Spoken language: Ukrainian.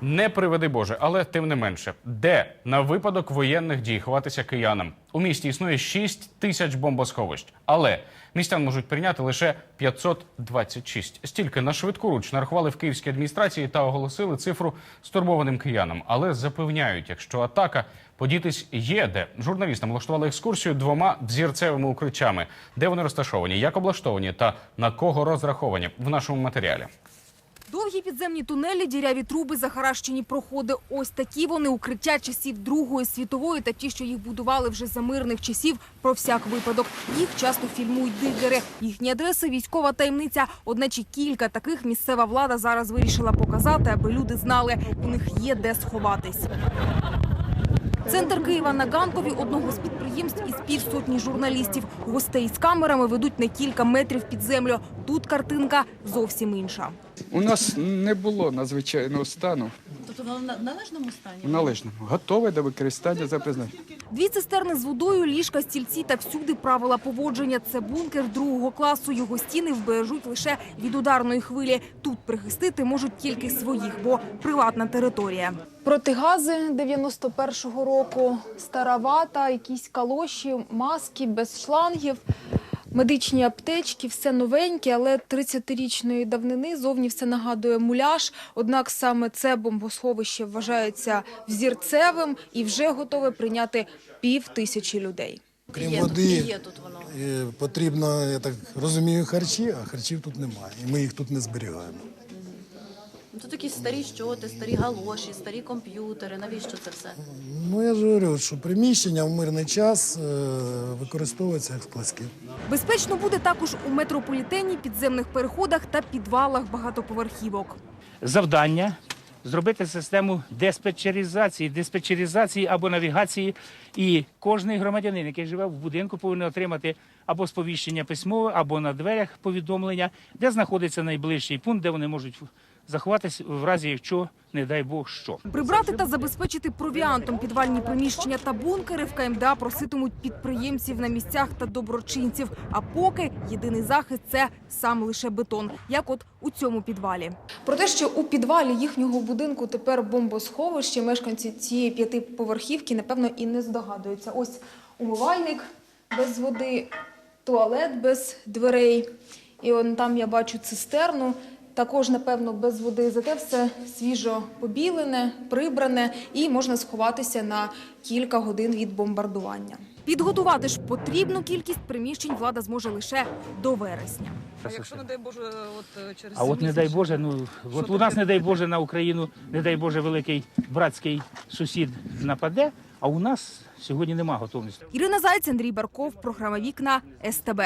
Не приведи Боже, але тим не менше, де на випадок воєнних дій ховатися киянам? У місті існує 6 тисяч бомбосховищ, але містян можуть прийняти лише 526. Стільки на швидку руч нарахували в київській адміністрації та оголосили цифру стурбованим киянам. Але запевняють, якщо атака подітись є де. Журналістам влаштували екскурсію двома взірцевими укриттями, де вони розташовані, як облаштовані та на кого розраховані в нашому матеріалі. Довгі підземні тунелі, діряві труби, захаращені проходи. Ось такі вони укриття часів Другої світової та ті, що їх будували вже за мирних часів про всяк випадок. Їх часто фільмують дигери. Їхні адреси – військова таємниця. Одначе кілька таких місцева влада зараз вирішила показати, аби люди знали, у них є де сховатись. Центр Києва на Ганкові – одного з підприємств із півсотні журналістів. Гостей з камерами ведуть на кілька метрів під землю. Тут картинка зовсім інша. У нас не було надзвичайного стану воно на належному стані? в належному. Готове до використання за призначенням. Дві цистерни з водою, ліжка, стільці та всюди правила поводження. Це бункер другого класу. Його стіни вбережуть лише від ударної хвилі. Тут прихистити можуть тільки своїх, бо приватна територія. Протигази 91-го року, стара вата, якісь калоші, маски без шлангів, медичні аптечки, все новеньке, але 30-річної давнини зовні все нагадує муляж. Однак саме це бомбосховище вважається взірцевим і вже готове прийняти пів тисячі людей. Крім Є, води, є тут воно. е, потрібно, я так розумію, харчі, а харчів тут немає. І ми їх тут не зберігаємо. Ну, Тут якісь старі щоти, старі галоші, старі комп'ютери. Навіщо це все? Ну я ж говорю, що приміщення в мирний час е, використовується як складські. Безпечно буде також у метрополітені, підземних переходах та підвалах багатоповерхівок. завдання зробити систему диспетчеризації, диспетчеризації або навігації. І кожний громадянин, який живе в будинку, повинен отримати або сповіщення письмове, або на дверях повідомлення, де знаходиться найближчий пункт, де вони можуть заховатись в разі, якщо, не дай Бог, що. Прибрати та забезпечити провіантом підвальні приміщення та бункери в КМДА проситимуть підприємців на місцях та доброчинців. А поки єдиний захист це сам лише бетон, як от у цьому підвалі. Про те, що у підвалі їхнього будинку тепер бомбосховище, мешканці цієї п'ятиповерхівки, напевно, і не здогадуються. Ось умивальник без води, туалет без дверей. І он там я бачу цистерну. Також, напевно, без води, зате все свіжо побілене, прибране і можна сховатися на кілька годин від бомбардування. Підготувати ж потрібну кількість приміщень влада зможе лише до вересня. А якщо, не дай Боже, от е, через А от не дай Боже, ну от у нас не дай Боже на Україну, не дай Боже, великий братський сусід нападе. А у нас сьогодні нема готовності. Ірина Зайць, Андрій Барков, програма Вікна СТБ.